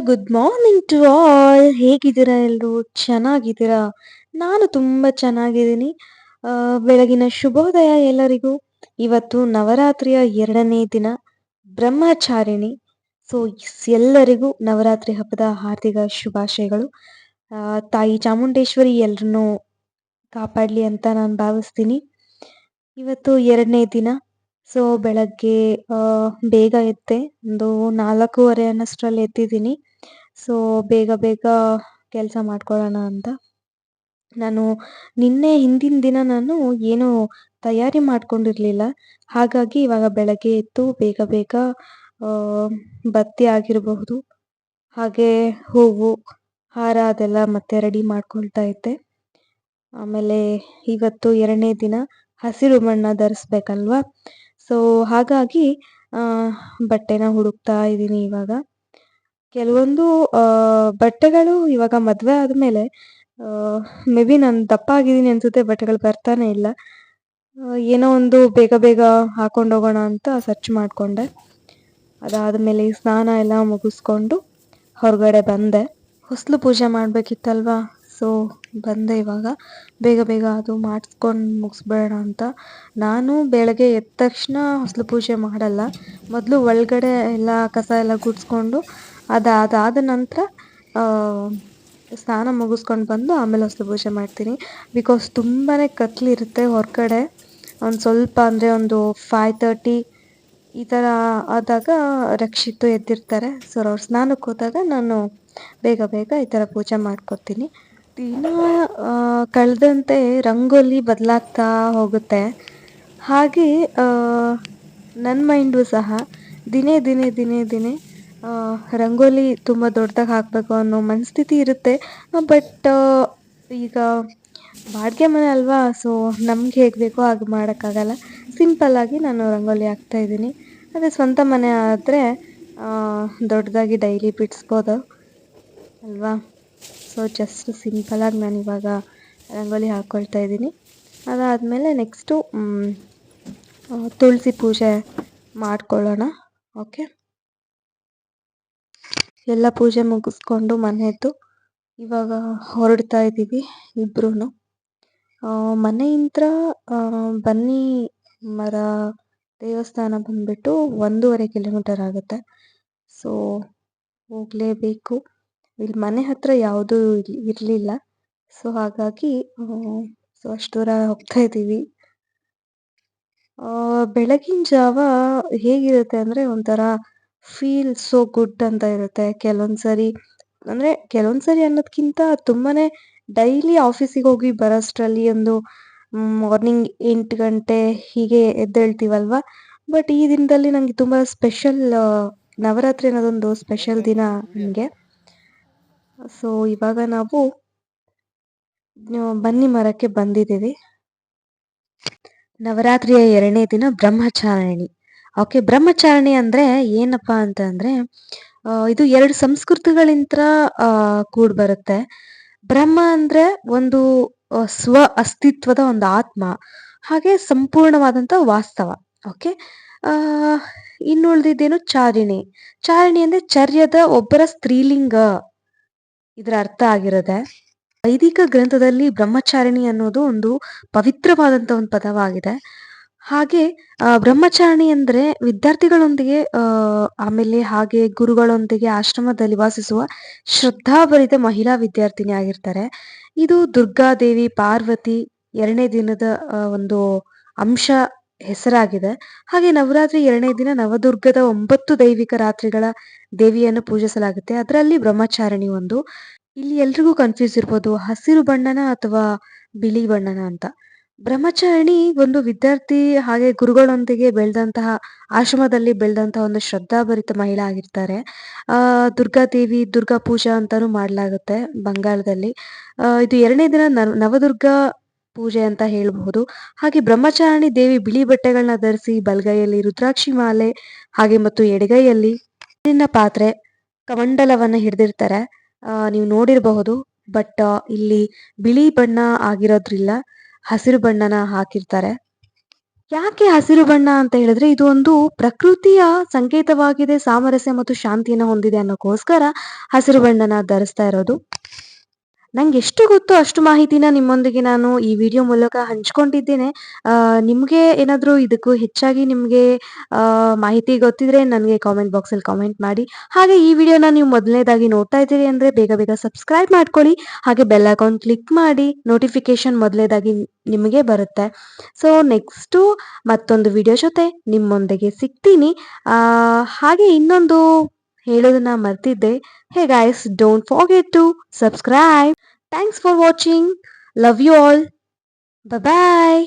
Good morning to all. ಹೇಗಿದ್ದೀರಾ ಎಲ್ಲರೂ ಚೆನ್ನಾಗಿದ್ದೀರಾ? ನಾನು ತುಂಬ ಚೆನ್ನಾಗಿದ್ದೀನಿ. ಬೆಳಗಿನ ಶುಭೋದಯ ಎಲ್ಲರಿಗೂ. ಇವತ್ತು ನವರಾತ್ರಿಯ ಎರಡನೇ ದಿನ. ಬ್ರಹ್ಮಚಾರಿಣಿ. ಸೊ ಎಲ್ಲರಿಗೂ ನವರಾತ್ರಿ ಹಬ್ಬದ ಹಾರ್ದಿಕ ಶುಭಾಶಯಗಳು. ತಾಯಿ ಚಾಮುಂಡೇಶ್ವರಿ ಎಲ್ಲರನ್ನೂ ಕಾಪಾಡಲಿ ಅಂತ ನಾನು ಭಾವಿಸ್ತೀನಿ. ಇವತ್ತು ಎರಡನೇ ದಿನ. ಸೊ, ಬೆಳಗ್ಗೆ ಬೇಗ ಎದ್ದೆ. ಒಂದು ನಾಲ್ಕೂವರೆ ಅನ್ನಷ್ಟರಲ್ಲಿ ಎದ್ದಿದ್ದೀನಿ. ಸೊ ಬೇಗ ಬೇಗ ಕೆಲಸ ಮಾಡ್ಕೊಳ್ಳೋಣ ಅಂತ. ನಾನು ನಿನ್ನೆ ಹಿಂದಿನ ದಿನ ನಾನು ಏನು ತಯಾರಿ ಮಾಡ್ಕೊಂಡಿರಲಿಲ್ಲ. ಹಾಗಾಗಿ ಇವಾಗ ಬೆಳಗ್ಗೆ ಎದ್ದು ಬೇಗ ಬೇಗ ಬತ್ತಿ ಆಗಿರಬಹುದು, ಹಾಗೆ ಹೂವು, ಹಾರ ಅದೆಲ್ಲ ಮತ್ತೆ ರೆಡಿ ಮಾಡ್ಕೊಳ್ತಾ ಇದ್ದೆ. ಆಮೇಲೆ ಇವತ್ತು ಎರಡನೇ ದಿನ ಹಸಿರು ಬಣ್ಣ ಧರಿಸ್ಬೇಕಲ್ವಾ? ಸೊ ಹಾಗಾಗಿ ಬಟ್ಟೆನ ಹುಡುಕ್ತಾ ಇದ್ದೀನಿ ಇವಾಗ. ಕೆಲವೊಂದು ಬಟ್ಟೆಗಳು ಇವಾಗ ಮದುವೆ ಆದಮೇಲೆ ಮೇ ಬಿ ನಾನು ದಪ್ಪ ಆಗಿದ್ದೀನಿ ಅನ್ಸುತ್ತೆ, ಬಟ್ಟೆಗಳು ಬರ್ತಾನೆ ಇಲ್ಲ. ಏನೋ ಒಂದು ಬೇಗ ಬೇಗ ಹಾಕೊಂಡು ಹೋಗೋಣ ಅಂತ ಸರ್ಚ್ ಮಾಡಿಕೊಂಡೆ. ಅದಾದಮೇಲೆ ಸ್ನಾನ ಎಲ್ಲ ಮುಗಿಸ್ಕೊಂಡು ಹೊರಗಡೆ ಬಂದೆ. ಹೊಸಲು ಪೂಜೆ ಮಾಡಬೇಕಿತ್ತಲ್ವಾ? ಸೊ ಬಂದೆ ಇವಾಗ. ಬೇಗ ಬೇಗ ಅದು ಮಾಡಿಸ್ಕೊಂಡು ಮುಗಿಸ್ಬೇಡ ಅಂತ. ನಾನು ಬೆಳಗ್ಗೆ ಎದ್ದ ತಕ್ಷಣ ಹೊಸಲು ಪೂಜೆ ಮಾಡಲ್ಲ. ಮೊದಲು ಒಳಗಡೆ ಎಲ್ಲ ಕಸ ಎಲ್ಲ ಗುಡಿಸ್ಕೊಂಡು ಅದಾದ ನಂತರ ಸ್ನಾನ ಮುಗಿಸ್ಕೊಂಡು ಬಂದು ಆಮೇಲೆ ಹೊಸ್ಲು ಪೂಜೆ ಮಾಡ್ತೀನಿ. ಬಿಕಾಸ್ ತುಂಬಾ ಕತ್ಲಿರುತ್ತೆ ಹೊರಗಡೆ. ಒಂದು ಸ್ವಲ್ಪ ಅಂದರೆ ಒಂದು ಫೈವ್ ತರ್ಟಿ ಈ ಥರ ಆದಾಗ ರಕ್ಷಿತು ಎದ್ದಿರ್ತಾರೆ. ಸೊ ಅವ್ರು ಸ್ನಾನಕ್ಕೆ ಹೋದಾಗ ನಾನು ಬೇಗ ಬೇಗ ಈ ಥರ ಪೂಜೆ ಮಾಡ್ಕೊತೀನಿ. ದಿನ ಕಳೆದಂತೆ ರಂಗೋಲಿ ಬದಲಾಗ್ತಾ ಹೋಗುತ್ತೆ. ಹಾಗೆ ನನ್ನ ಮೈಂಡು ಸಹ ದಿನೇ ದಿನೇ ದಿನೇ ದಿನೇ ರಂಗೋಲಿ ತುಂಬ ದೊಡ್ಡದಾಗಿ ಹಾಕಬೇಕು ಅನ್ನೋ ಮನಸ್ಥಿತಿ ಇರುತ್ತೆ. ಬಟ್ ಈಗ ಬಾಡಿಗೆ ಮನೆ ಅಲ್ವಾ ಸೊ ನಮ್ಗೆ ಹೇಗೆ ಬೇಕೋ ಹಾಗೆ ಮಾಡೋಕ್ಕಾಗಲ್ಲ. ಸಿಂಪಲ್ಲಾಗಿ ನಾನು ರಂಗೋಲಿ ಹಾಕ್ತಾ ಇದ್ದೀನಿ. ಅದೇ ಸ್ವಂತ ಮನೆ ಆದರೆ ದೊಡ್ಡದಾಗಿ ಡೈಲಿ ಬಿಡಿಸ್ಬೋದು. ಅಲ್ವಾ? ಸೊ ಜಸ್ಟ್ ಸಿಂಪಲಾಗಿ ನಾನು ಇವಾಗ ರಂಗೋಲಿ ಹಾಕ್ಕೊಳ್ತಾ ಇದ್ದೀನಿ. ಅದಾದಮೇಲೆ ನೆಕ್ಸ್ಟು ತುಳಸಿ ಪೂಜೆ ಮಾಡ್ಕೊಳ್ಳೋಣ. ಓಕೆ ಎಲ್ಲ ಪೂಜೆ ಮುಗಿಸ್ಕೊಂಡು ಮನೆಯದ್ದು ಇವಾಗ ಹೊರಡ್ತಾ ಇದ್ದೀವಿ ಇಬ್ರು ಮನೆಯಿಂದ ಬನ್ನಿ ಮರ ದೇವಸ್ಥಾನ ಬಂದ್ಬಿಟ್ಟು ಒಂದೂವರೆ ಕಿಲೋಮೀಟರ್ ಆಗುತ್ತೆ. ಸೊ, ಹೋಗಲೇಬೇಕು. ಇಲ್ಲಿ ಮನೆ ಹತ್ರ ಯಾವುದೂ ಇರಲಿಲ್ಲ. ಸೊ, ಹಾಗಾಗಿ ಸೊ, ಅಷ್ಟು ದೂರ ಹೋಗ್ತಾ ಇದ್ದೀವಿ. ಬೆಳಗಿನ ಜಾವ ಹೇಗಿರುತ್ತೆ ಅಂದರೆ ಒಂಥರ ಫೀಲ್ ಸೋ ಗುಡ್ ಅಂತ ಇರುತ್ತೆ. ಕೆಲವೊಂದು ಸರಿ ಅಂದರೆ ಕೆಲವೊಂದು ಅನ್ನೋದಕ್ಕಿಂತ ತುಂಬಾನೇ ಡೈಲಿ ಆಫೀಸಿಗೆ ಹೋಗಿ ಬರೋಷ್ಟರಲ್ಲಿ ಒಂದು ಮಾರ್ನಿಂಗ್ ಎಂಟು ಗಂಟೆ ಹೀಗೆ ಎದ್ದೇಳ್ತೀವಲ್ವ? ಬಟ್ ಈ ದಿನದಲ್ಲಿ ನನಗೆ ತುಂಬ ಸ್ಪೆಷಲ್ ನವರಾತ್ರಿ ಅನ್ನೋದೊಂದು ಸ್ಪೆಷಲ್ ದಿನ ನನಗೆ ಸೊ ಇವಾಗ ನಾವು ಬನ್ನಿ ಮರಕ್ಕೆ ಬಂದಿದ್ದೀವಿ. ನವರಾತ್ರಿಯ ಎರಡನೇ ದಿನ ಬ್ರಹ್ಮಚಾರಿಣಿ. ಓಕೆ ಬ್ರಹ್ಮಚಾರಿಣಿ ಅಂದ್ರೆ ಏನಪ್ಪಾ ಅಂತ ಅಂದ್ರೆ ಆ, ಇದು ಎರಡು ಸಂಸ್ಕೃತಿಗಳಿಂದ ಕೂಡ್ ಬರುತ್ತೆ. ಬ್ರಹ್ಮ ಅಂದ್ರೆ ಒಂದು ಸ್ವ ಅಸ್ತಿತ್ವದ ಒಂದು ಆತ್ಮ ಹಾಗೆ ಸಂಪೂರ್ಣವಾದಂತ ವಾಸ್ತವ ಓಕೆ? ಇನ್ನು ಉಳಿದಿದ್ದೇನು ಚಾರಿಣಿ. ಚಾರಿಣಿ ಅಂದ್ರೆ ಚರ್ಯದ ಒಬ್ಬರ ಸ್ತ್ರೀಲಿಂಗ ಇದರ ಅರ್ಥ ಆಗಿರದೆ ವೈದಿಕ ಗ್ರಂಥದಲ್ಲಿ ಬ್ರಹ್ಮಚಾರಿಣಿ ಅನ್ನೋದು ಒಂದು ಪವಿತ್ರವಾದಂತ ಒಂದು ಪದವಾಗಿದೆ. ಹಾಗೆ ಬ್ರಹ್ಮಚಾರಣಿ ಅಂದ್ರೆ ವಿದ್ಯಾರ್ಥಿಗಳೊಂದಿಗೆ ಆಮೇಲೆ ಹಾಗೆ ಗುರುಗಳೊಂದಿಗೆ ಆಶ್ರಮದಲ್ಲಿ ವಾಸಿಸುವ ಶ್ರದ್ಧಾಭರಿತ ಮಹಿಳಾ ವಿದ್ಯಾರ್ಥಿನಿ ಆಗಿರ್ತಾರೆ. ಇದು ದುರ್ಗಾದೇವಿ ಪಾರ್ವತಿ ಎರಡನೇ ದಿನದ ಒಂದು ಅಂಶ ಹೆಸರಾಗಿದೆ. ಹಾಗೆ ನವರಾತ್ರಿ ಎರಡನೇ ದಿನ ನವದುರ್ಗದ ಒಂಬತ್ತು ದೈವಿಕ ರಾತ್ರಿಗಳ ದೇವಿಯನ್ನು ಪೂಜಿಸಲಾಗುತ್ತೆ. ಅದರಲ್ಲಿ ಬ್ರಹ್ಮಚಾರಣಿ ಒಂದು. ಇಲ್ಲಿ ಎಲ್ರಿಗೂ ಕನ್ಫ್ಯೂಸ್ ಇರ್ಬೋದು, ಹಸಿರು ಬಣ್ಣನ ಅಥವಾ ಬಿಳಿ ಬಣ್ಣನ ಅಂತ. ಬ್ರಹ್ಮಚಾರಿಣಿ ಒಂದು ವಿದ್ಯಾರ್ಥಿ ಹಾಗೆ ಗುರುಗಳೊಂದಿಗೆ ಬೆಳೆದಂತಹ ಆಶ್ರಮದಲ್ಲಿ ಬೆಳೆದಂತಹ ಒಂದು ಶ್ರದ್ಧಾಭರಿತ ಮಹಿಳೆ ಆಗಿರ್ತಾರೆ. ಆ ದುರ್ಗಾದೇವಿ ದುರ್ಗಾ ಪೂಜಾ ಅಂತಾನೂ ಮಾಡಲಾಗುತ್ತೆ ಬಂಗಾಳದಲ್ಲಿ. ಇದು ಎರಡನೇ ದಿನ ನವದುರ್ಗಾ ಪೂಜೆ ಅಂತ ಹೇಳಬಹುದು. ಹಾಗೆ ಬ್ರಹ್ಮಚಾರಿಣಿ ದೇವಿ ಬಿಳಿ ಬಟ್ಟೆಗಳನ್ನ ಧರಿಸಿ ಬಲಗೈಯಲ್ಲಿ ರುದ್ರಾಕ್ಷಿ ಮಾಲೆ ಹಾಗೆ ಮತ್ತು ಎಡಗೈಯಲ್ಲಿ ನೀರಿನ ಪಾತ್ರೆ ಕಮಂಡಲವನ್ನ ಹಿಡಿದಿರ್ತಾರೆ. ನೀವು ನೋಡಿರಬಹುದು, ಬಟ್ ಇಲ್ಲಿ ಬಿಳಿ ಬಣ್ಣ ಆಗಿರೋದ್ರಿಲ್ಲ. ಹಸಿರು ಬಣ್ಣನ ಹಾಕಿರ್ತಾರೆ. ಯಾಕೆ ಹಸಿರು ಬಣ್ಣ ಅಂತ ಹೇಳಿದ್ರೆ ಇದು ಒಂದು ಪ್ರಕೃತಿಯ ಸಂಕೇತವಾಗಿದೆ, ಸಾಮರಸ್ಯ ಮತ್ತು ಶಾಂತಿಯನ್ನು ಹೊಂದಿದೆ ಅನ್ನೋಕ್ಕೋಸ್ಕರ ಹಸಿರು ಬಣ್ಣನ ಧರಿಸ್ತಾ ಇರೋದು. ನಂಗೆ ಎಷ್ಟು ಗೊತ್ತೋ ಅಷ್ಟು ಮಾಹಿತಿನ ನಿಮ್ಮೊಂದಿಗೆ ನಾನು ಈ ವಿಡಿಯೋ ಮೂಲಕ ಹಂಚ್ಕೊಂಡಿದ್ದೇನೆ. ನಿಮಗೆ ಏನಾದರೂ ಇದಕ್ಕೂ ಹೆಚ್ಚಾಗಿ ನಿಮಗೆ ಮಾಹಿತಿ ಗೊತ್ತಿದ್ರೆ ನನಗೆ ಕಾಮೆಂಟ್ ಬಾಕ್ಸಲ್ಲಿ ಕಾಮೆಂಟ್ ಮಾಡಿ. ಹಾಗೆ ಈ ವಿಡಿಯೋನ ನೀವು ಮೊದಲನೇದಾಗಿ ನೋಡ್ತಾ ಇದ್ದೀರಿ ಅಂದರೆ ಬೇಗ ಬೇಗ ಸಬ್ಸ್ಕ್ರೈಬ್ ಮಾಡ್ಕೊಳ್ಳಿ. ಹಾಗೆ ಬೆಲ್ ಐಕಾನ್ ಕ್ಲಿಕ್ ಮಾಡಿ ನೋಟಿಫಿಕೇಶನ್ ಮೊದಲನೇದಾಗಿ ನಿಮಗೆ ಬರುತ್ತೆ. ಸೊ ನೆಕ್ಸ್ಟು ಮತ್ತೊಂದು ವಿಡಿಯೋ ಜೊತೆ ನಿಮ್ಮೊಂದಿಗೆ ಸಿಗ್ತೀನಿ. ಹಾಗೆ ಇನ್ನೊಂದು ಹೇಳೋದನ್ನ ಮರ್ತಿದ್ದೆ. Hey guys don't forget to subscribe Thanks for watching. Love you all. Bye bye.